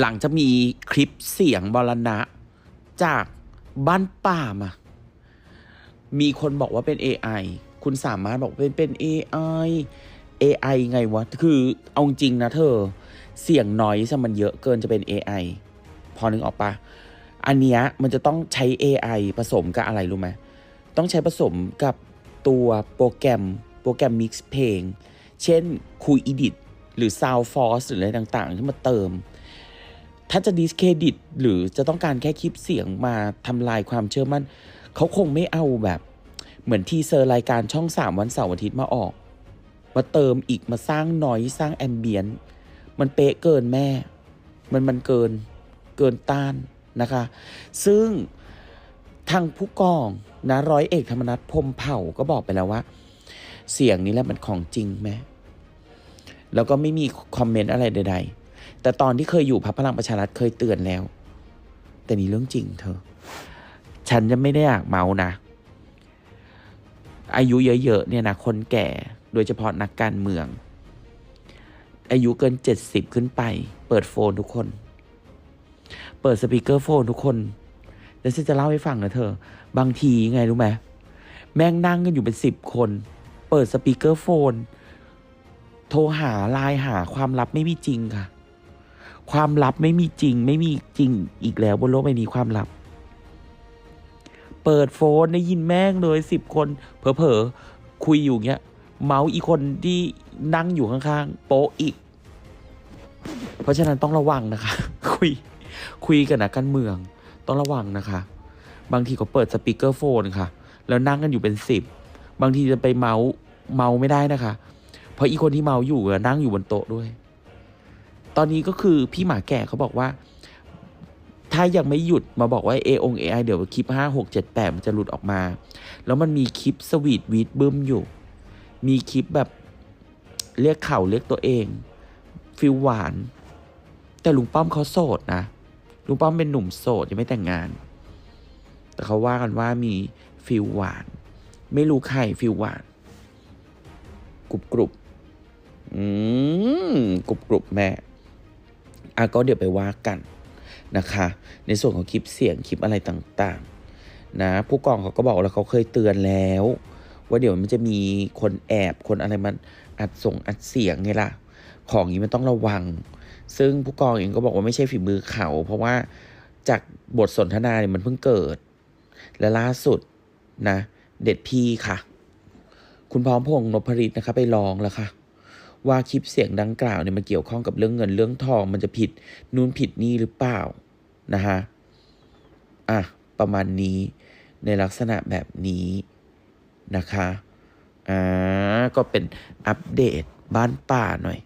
หลังจะมีคลิปเสียงบรณะ จากบ้านป่ามา มีคนบอกว่าเป็น AI คุณสามารถบอกเป็นเป็น AI AI ไงวะ คือเอาจริงนะเธอ เสียงน้อยซะมันเยอะเกินจะเป็น AI พอนึกออกปะอันเนี้ยมันจะต้องใช้ AI ผสมกับอะไรรู้ไหม ต้องใช้ผสมกับตัวโปรแกรมโปรแกรม mix เพลง เช่นคุย edit หรือ sound force หรืออะไรต่างๆ ที่มาเติม ถ้าจะ discredit หรือจะต้องการแค่คลิปเสียงมาทำลายความเชื่อมั่น เขาคงไม่เอาแบบ เหมือนทีเซอร์รายการช่อง 3 วันเสาร์อาทิตย์มาออก มาเติมอีกมาสร้างนอยสร้างแอมเบียนมันเป๊ะเกินแม่ มันมันเกินเกินต้านนะคะ ซึ่งทางผู้กองนะร้อยเอกธรรมนัฐพมเผ่าก็บอกไปแล้วว่า เสียงนี้แหละมันของจริงแม่แล้วก็ไม่มีคอมเมนต์อะไรใด ๆ แต่ตอนที่เคยอยู่พักพลังประชารัฐเคยเตือนแล้ว แต่นี่เรื่องจริงเธอ ฉันจะไม่ได้อยากเมานะ อายุเยอะๆเนี่ยนะคนแก่โดยเฉพาะนักการเมือง อายุเกินเจ็ดสิบขึ้นไป เปิดโฟนทุกคน เปิดสปีกเกอร์โฟนทุกคนเดี๋ยวฉันจะเล่าให้ฟังนะเธอ บางทีไงรู้ไหมแม่งนั่งกันอยู่เป็นสิบคน เปิดสปีกเกอร์โฟน โทรหาไลน์หาความลับไม่มีจริงค่ะ ความลับไม่มีจริง ไม่มีจริงอีกแล้วบนโลกใบนี้ความลับ เปิดโฟนได้ยินแม่งเลยสิบคน เผลอๆคุยอยู่เงี้ย เมาส์อีกคนที่นั่งอยู่ข้างๆ โป๊อีก เพราะฉะนั้นต้องระวังนะคะ คุยคุยกันนะกันเมือง ต้องระวังนะคะ บางทีก็เปิดสปีกเกอร์โฟนค่ะ แล้วนั่งกันอยู่เป็นสิบบางทีจะไปเมาส์เมาไม่ได้นะคะ เพราะอีคนที่เมาอยู่นั่งอยู่บนโต๊ะด้วย ตอนนี้ก็คือพี่หมาแก่เขาบอกว่า ถ้ายังไม่หยุดมาบอกว่าเอองเอไอเดี๋ยวคลิปห้าหกเจ็ดแปดมันจะหลุดออกมา แล้วมันมีคลิปสวีทวีดบึ้มอยู่ มีคลิปแบบเรียกเข่าเรียกตัวเอง ฟิลหวาน แต่ลุงป้อมเขาโสดนะลุงป้อมเป็นหนุ่มโสดยังไม่แต่งงาน แต่เขาว่ากันว่ามีฟิลหวาน ไม่รู้ใครฟิลหวานกรุบกรุบอืมกรุบกรุบแม่ อะก็เดี๋ยวไปว่ากันนะคะ ในส่วนของคลิปเสียงคลิปอะไรต่างๆ นะ ผู้กองเขาก็บอกแล้วเขาเคยเตือนแล้ว ว่าเดี๋ยวมันจะมีคนแอบคนอะไรมันอัดส่งอัดเสียงไงล่ะ ของนี้มันต้องระวัง ซึ่งผู้กองเองก็บอกว่าไม่ใช่ฝีมือเขา เพราะว่าจากบทสนทนาเนี่ยมันเพิ่งเกิด และล่าสุดนะ เด็ดพี่ค่ะ คุณพร้อมพงษ์นพริตนะคะไปลองแล้วค่ะ ว่าคลิปเสียงดังกล่าวเนี่ยมันเกี่ยวข้องกับเรื่องเงินเรื่องทอง มันจะผิดนู่นผิดนี่หรือเปล่านะฮะอะประมาณนี้ในลักษณะแบบนี้นะคะอ่าก็เป็นอัปเดตบ้านป่าหน่อย